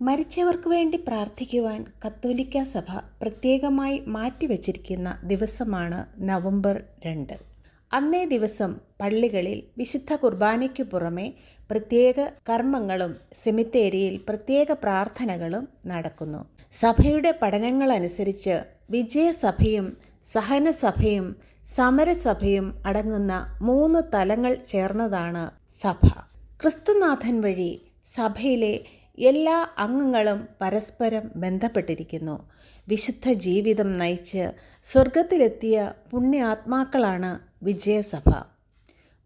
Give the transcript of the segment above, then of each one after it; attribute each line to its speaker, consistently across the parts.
Speaker 1: മരിച്ചവർക്ക് വേണ്ടി പ്രാർത്ഥിക്കുവാൻ കത്തോലിക്ക സഭ പ്രത്യേകമായി മാറ്റിവച്ചിരിക്കുന്ന ദിവസമാണ് നവംബർ രണ്ട്. അന്നേ ദിവസം പള്ളികളിൽ വിശുദ്ധ കുർബാനയ്ക്കു പുറമെ പ്രത്യേക കർമ്മങ്ങളും സെമിത്തേരിയിൽ പ്രത്യേക പ്രാർത്ഥനകളും നടക്കുന്നു. സഭയുടെ പഠനങ്ങളനുസരിച്ച് വിജയസഭയും സഹനസഭയും സമരസഭയും അടങ്ങുന്ന മൂന്ന് തലങ്ങൾ ചേർന്നതാണ് സഭ. ക്രിസ്തുനാഥൻ വഴി സഭയിലെ എല്ലാ അംഗങ്ങളും പരസ്പരം ബന്ധപ്പെട്ടിരിക്കുന്നു. വിശുദ്ധ ജീവിതം നയിച്ച് സ്വർഗത്തിലെത്തിയ പുണ്യാത്മാക്കളാണ് വിജയസഭ.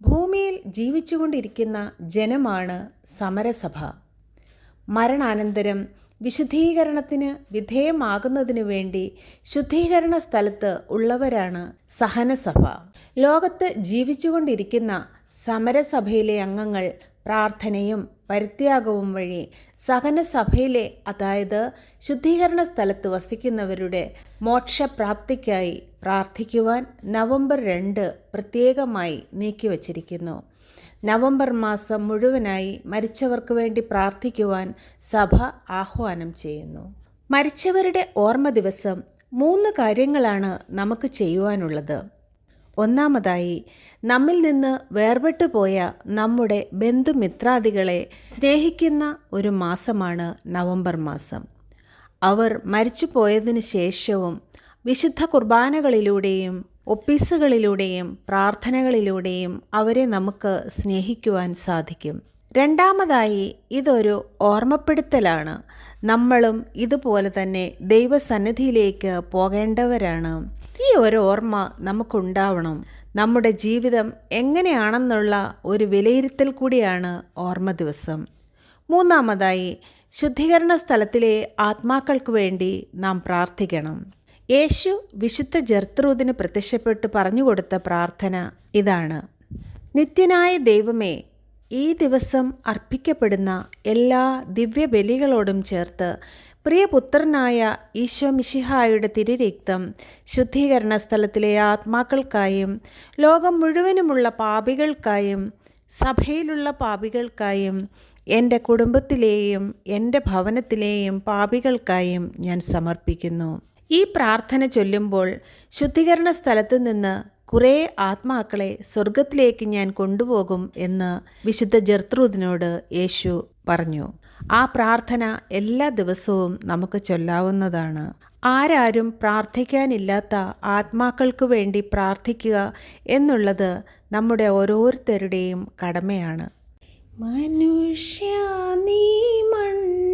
Speaker 1: ഭൂമിയിൽ ജീവിച്ചുകൊണ്ടിരിക്കുന്ന ജനമാണ് സമരസഭ. മരണാനന്തരം വിശുദ്ധീകരണത്തിന് വിധേയമാകുന്നതിനു വേണ്ടി ശുദ്ധീകരണ സ്ഥലത്ത് ഉള്ളവരാണ് സഹനസഭ. ലോകത്ത് ജീവിച്ചുകൊണ്ടിരിക്കുന്ന സമരസഭയിലെ അംഗങ്ങൾ പ്രാർത്ഥനയും പരിത്യാഗവും വഴി സഹനസഭയിലെ അതായത് ശുദ്ധീകരണ സ്ഥലത്ത് വസിക്കുന്നവരുടെ മോക്ഷപ്രാപ്തിക്കായി പ്രാർത്ഥിക്കുവാൻ നവംബർ രണ്ട് പ്രത്യേകമായി നീക്കിവച്ചിരിക്കുന്നു. നവംബർ മാസം മുഴുവനായി മരിച്ചവർക്ക് വേണ്ടി പ്രാർത്ഥിക്കുവാൻ സഭ ആഹ്വാനം ചെയ്യുന്നു. മരിച്ചവരുടെ ഓർമ്മ ദിവസം മൂന്ന് കാര്യങ്ങളാണ് നമുക്ക് ചെയ്യുവാനുള്ളത്. ഒന്നാമതായി നമ്മിൽ നിന്ന് വേർപെട്ടു പോയ നമ്മുടെ ബന്ധുമിത്രാദികളെ സ്നേഹിക്കുന്ന ഒരു മാസമാണ് നവംബർ മാസം. അവർ മരിച്ചു പോയതിനു ശേഷവും വിശുദ്ധ കുർബാനകളിലൂടെയും ഒപ്പീസുകളിലൂടെയും പ്രാർത്ഥനകളിലൂടെയും അവരെ നമുക്ക് സ്നേഹിക്കുവാൻ സാധിക്കും. രണ്ടാമതായി ഇതൊരു ഓർമ്മപ്പെടുത്തലാണ്. നമ്മളും ഇതുപോലെ തന്നെ ദൈവസന്നിധിയിലേക്ക് പോകേണ്ടവരാണ്. ഈ ഒരു ഓർമ്മ നമുക്കുണ്ടാവണം. നമ്മുടെ ജീവിതം എങ്ങനെയാണെന്നുള്ള ഒരു വിലയിരുത്തൽ കൂടിയാണ് ഓർമ്മ ദിവസം. മൂന്നാമതായി ശുദ്ധീകരണ സ്ഥലത്തിലെ ആത്മാക്കൾക്ക് വേണ്ടി നാം പ്രാർത്ഥിക്കണം. യേശു വിശുദ്ധ ജർത്രൂദിന് പ്രത്യക്ഷപ്പെട്ട് പറഞ്ഞുകൊടുത്ത പ്രാർത്ഥന ഇതാണ്. നിത്യനായ ദൈവമേ ഈ ദിവസം അർപ്പിക്കപ്പെടുന്ന എല്ലാ ദിവ്യബലികളോടും ചേർത്ത് പ്രിയപുത്രനായ ഈശോ മിശിഹായുടെ തിരുരക്തം ശുദ്ധീകരണ സ്ഥലത്തിലെ ആത്മാക്കൾക്കായും ലോകം മുഴുവനുമുള്ള പാപികൾക്കായും സഭയിലുള്ള പാപികൾക്കായും എന്റെ കുടുംബത്തിലെയും എന്റെ ഭവനത്തിലെയും പാപികൾക്കായും ഞാൻ സമർപ്പിക്കുന്നു. ഈ പ്രാർത്ഥന ചൊല്ലുമ്പോൾ ശുദ്ധീകരണ സ്ഥലത്ത് നിന്ന് കുറേ ആത്മാക്കളെ സ്വർഗത്തിലേക്ക് ഞാൻ കൊണ്ടുപോകും എന്ന് വിശുദ്ധ ജർത്രൂദിനോട് യേശു പറഞ്ഞു. ആ പ്രാർത്ഥന എല്ലാ ദിവസവും നമുക്ക് ചൊല്ലാവുന്നതാണ്. ആരാരും പ്രാർത്ഥിക്കാനില്ലാത്ത ആത്മാക്കൾക്ക് വേണ്ടി പ്രാർത്ഥിക്കുക എന്നുള്ളത് നമ്മുടെ ഓരോരുത്തരുടെയും കടമയാണ്. മനുഷ്യ നീ മണ്ണിൽ